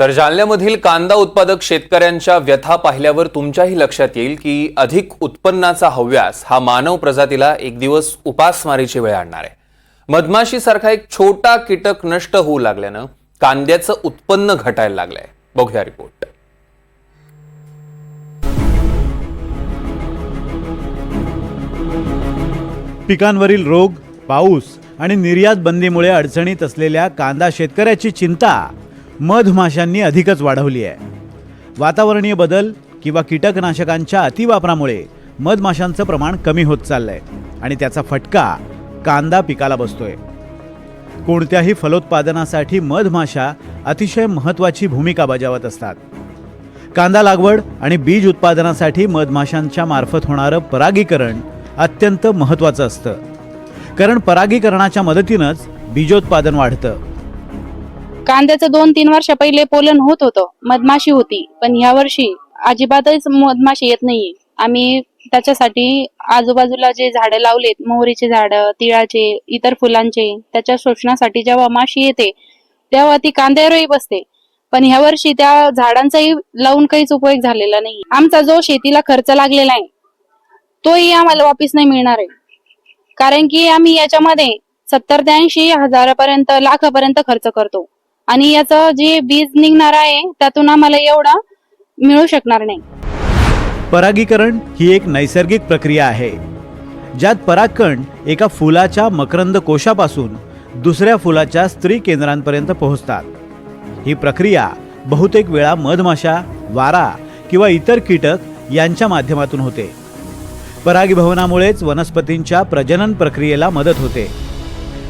तर जालन्यामधील कांदा उत्पादक शेतकऱ्यांच्या व्यथा पाहिल्यावर तुमच्याही लक्षात येईल की अधिक उत्पन्नाचा हव्यास हा मानव प्रजातीला एक दिवस उपासमारीची वेळ आणणार आहे. मधमाशीसारखा एक छोटा कीटक नष्ट होऊ लागल्यानं कांद्याचं उत्पन्न घटायला लागलंय. बघूया रिपोर्ट. पिकांवरील रोग पाऊस आणि निर्यात बंदीमुळे अडचणीत असलेल्या कांदा शेतकऱ्याची चिंता मधमाशांनी अधिकच वाढवली आहे. वातावरणीय बदल किंवा कीटकनाशकांच्या अतिवापरामुळे मधमाशांचं प्रमाण कमी होत चाललंय आणि त्याचा फटका कांदा पिकाला बसतोय. कोणत्याही फलोत्पादनासाठी मधमाशा अतिशय महत्त्वाची भूमिका बजावत असतात. कांदा लागवड आणि बीज उत्पादनासाठी मधमाशांच्या मार्फत होणारं परागीकरण अत्यंत महत्त्वाचं असतं. कारण परागीकरणाच्या मदतीनंच बीजोत्पादन वाढतं. कांद्याचं दोन तीन वर्ष पहिले पोलन होत होतं. मधमाशी होती. पण ह्या वर्षी अजिबातच मधमाशी येत नाहीये. आम्ही त्याच्यासाठी आजूबाजूला जे झाडं लावलेत मोहरीचे झाडं तिळाचे इतर फुलांचे त्याच्या शोषणासाठी जेव्हा माशी येते तेव्हा ती कांद्यावरही बसते. पण ह्या वर्षी त्या झाडांचाही लावून काहीच उपयोग झालेला नाही आमचा जो शेतीला खर्च लागलेला आहे तोही आम्हाला वापिस नाही मिळणार आहे. कारण की आम्ही याच्यामध्ये सत्तर ते ऐंशी हजारापर्यंत लाखापर्यंत खर्च करतो. आणि याचं जे बीज निघणार आहे त्यातून आम्हाला एवढं मिळू शकणार नाही. परागीकरण ही एक नैसर्गिक प्रक्रिया आहे ज्यात परागकण एका फुलाच्या मकरंद कोशापासून दुसऱ्या फुलाच्या स्त्री केंद्रांपर्यंत पोहोचतात. ही प्रक्रिया बहुतेक वेळा मधमाशा वारा किंवा इतर कीटक यांच्या माध्यमातून होते. परागीभवनामुळेच वनस्पतींच्या प्रजनन प्रक्रियेला मदत होते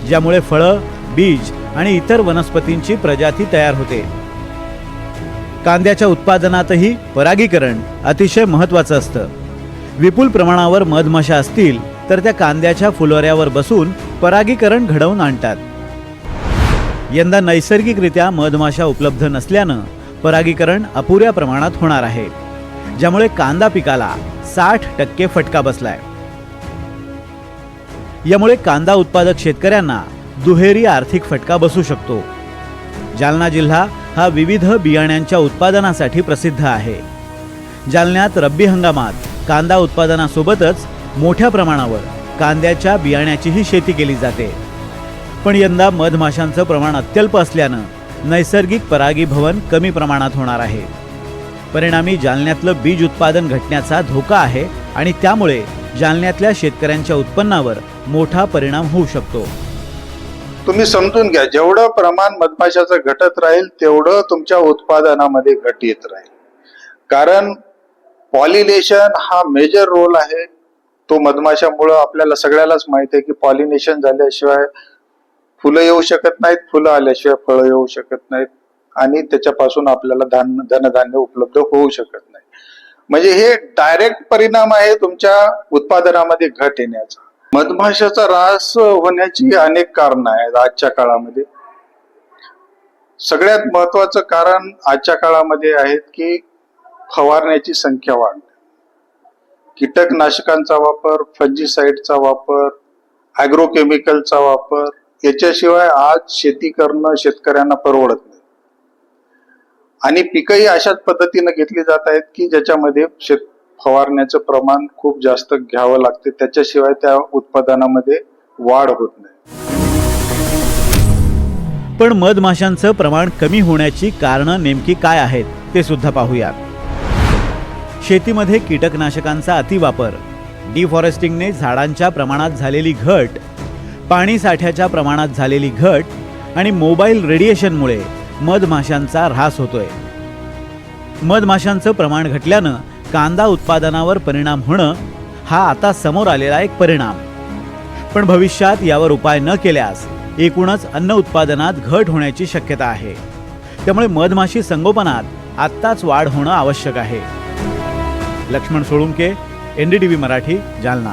ज्यामुळे फळं बीज आणि इतर वनस्पतींची प्रजाती तयार होते. कांद्याच्या उत्पादनातही परागीकरण अतिशय महत्त्वाचं असतं. विपुल प्रमाणावर मधमाशा असतील तर त्या कांद्याच्या फुलोऱ्यावर बसून परागीकरण घडवून आणतात. यंदा नैसर्गिकरित्या मधमाशा उपलब्ध नसल्यानं परागीकरण अपुऱ्या प्रमाणात होणार आहे ज्यामुळे कांदा पिकाला साठ टक्के फटका बसलाय. यामुळे कांदा उत्पादक शेतकऱ्यांना दुहेरी आर्थिक फटका बसू शकतो. जालना जिल्हा हा विविध बियाण्यांच्या उत्पादनासाठी प्रसिद्ध आहे. जालन्यात रब्बी हंगामात कांदा उत्पादनासोबतच मोठ्या प्रमाणावर कांद्याच्या बियाण्याचीही शेती केली जाते. पण यंदा मधमाशांचं प्रमाण अत्यल्प असल्यानं नैसर्गिक परागीभवन कमी प्रमाणात होणार आहे. परिणामी जालन्यातलं बीज उत्पादन घटण्याचा धोका आहे आणि त्यामुळे जालन्यातल्या शेतकऱ्यांच्या उत्पन्नावर मोठा परिणाम होऊ शकतो. तुम्ही समजून घ्या जेवढं प्रमाण मधमाशाचं घटत राहील तेवढं तुमच्या उत्पादनामध्ये घट येत राहील. कारण पॉलिनेशन हा मेजर रोल आहे. तो मधमाशामुळं आपल्याला सगळ्यालाच माहीत आहे की पॉलिनेशन झाल्याशिवाय फुलं येऊ शकत नाहीत फुलं आल्याशिवाय फळं येऊ शकत नाहीत आणि त्याच्यापासून आपल्याला धान्य धनधान्य उपलब्ध होऊ शकत नाही. म्हणजे हे डायरेक्ट परिणाम आहे तुमच्या उत्पादनामध्ये घट येण्याचा. मधमाशाचा ऱ्हास होण्याची अनेक कारण आहेत आजच्या काळामध्ये. सगळ्यात महत्वाचं कारण आजच्या काळामध्ये आहेत की फवारण्याची संख्या वाढ कीटकनाशकांचा वापर फंजीसाईडचा वापर ॲग्रोकेमिकलचा वापर याच्याशिवाय आज शेती करणं शेतकऱ्यांना परवडत नाही. आणि पिकंही अशाच पद्धतीनं घेतली जात आहेत की ज्याच्यामध्ये शेत फवारण्याचं प्रमाण खूप जास्त घ्यावं लागते. त्याच्याशिवाय त्या उत्पादनामध्ये वाढ होत नाही. पण मधमाशांचं प्रमाण कमी होण्याची कारणं नेमकी काय आहेत ते सुद्धा पाहूयात. शेतीमध्ये कीटकनाशकांचा अतिवापर डिफॉरेस्टिंगने झाडांच्या प्रमाणात झालेली घट पाणी साठ्याच्या प्रमाणात झालेली घट आणि मोबाईल रेडिएशनमुळे मधमाशांचा ऱ्हास होतोय. मधमाशांचं प्रमाण घटल्यानं कांदा उत्पादनावर परिणाम होणं हा आता समोर आलेला एक परिणाम. पण भविष्यात यावर उपाय न केल्यास एकूणच अन्न उत्पादनात घट होण्याची शक्यता आहे. त्यामुळे मधमाशी संगोपनात आत्ताच वाढ होणं आवश्यक आहे. लक्ष्मण सोळुंके एनडीटीव्ही मराठी जालना.